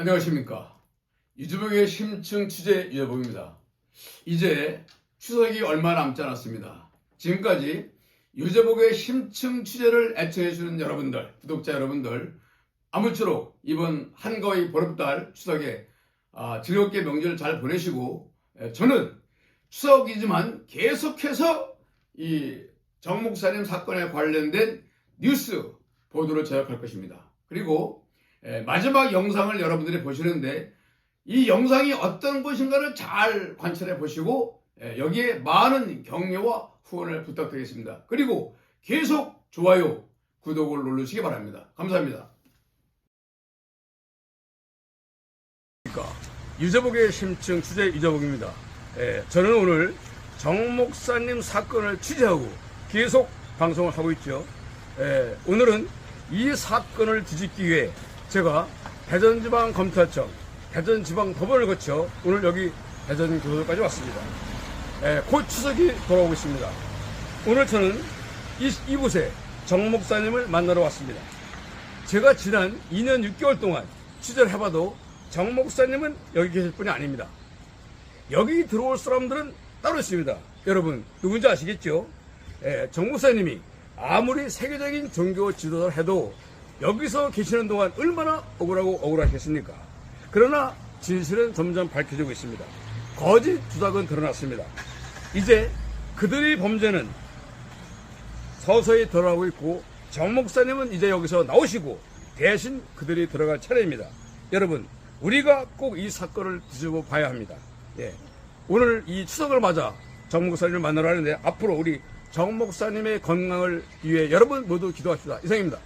안녕하십니까. 유주복의 심층 취재 유재복입니다. 이제 추석이 얼마 남지 않았습니다. 지금까지 유재복의 심층 취재를 애청해주는 여러분들, 구독자 여러분들, 아무쪼록 이번 한거의 보름달 추석에 아, 즐겁게 명절 잘 보내시고, 에, 저는 추석이지만 계속해서 이 정목사님 사건에 관련된 뉴스 보도를 제작할 것입니다. 그리고 에, 마지막 영상을 여러분들이 보시는데 이 영상이 어떤 것인가를 잘 관찰해 보시고 에, 여기에 많은 격려와 후원을 부탁드리겠습니다. 그리고 계속 좋아요, 구독을 누르시기 바랍니다. 감사합니다. 유재복의 심층 취재 유재복입니다. 에, 저는 오늘 정 목사님 사건을 취재하고 계속 방송을 하고 있죠. 에, 오늘은 이 사건을 뒤집기 위해 제가 대전지방검찰청, 대전지방법원을 거쳐 오늘 여기 대전교도소까지 왔습니다. 에, 곧 추석이 돌아오고 있습니다. 오늘 저는 이, 이곳에 정 목사님을 만나러 왔습니다. 제가 지난 2년 6개월 동안 취재를 해봐도 정 목사님은 여기 계실 분이 아닙니다. 여기 들어올 사람들은 따로 있습니다. 여러분 누군지 아시겠죠? 예, 정 목사님이 아무리 세계적인 종교 지도자를 해도 여기서 계시는 동안 얼마나 억울하고 억울하겠습니까? 그러나 진실은 점점 밝혀지고 있습니다. 거짓 주작은 드러났습니다. 이제 그들의 범죄는 서서히 드러나고 있고 정 목사님은 이제 여기서 나오시고 대신 그들이 들어갈 차례입니다. 여러분 우리가 꼭 이 사건을 뒤집어 봐야 합니다. 예. 오늘 이 추석을 맞아 정 목사님을 만나러 하는데 앞으로 우리 정 목사님의 건강을 위해 여러분 모두 기도합시다. 이상입니다.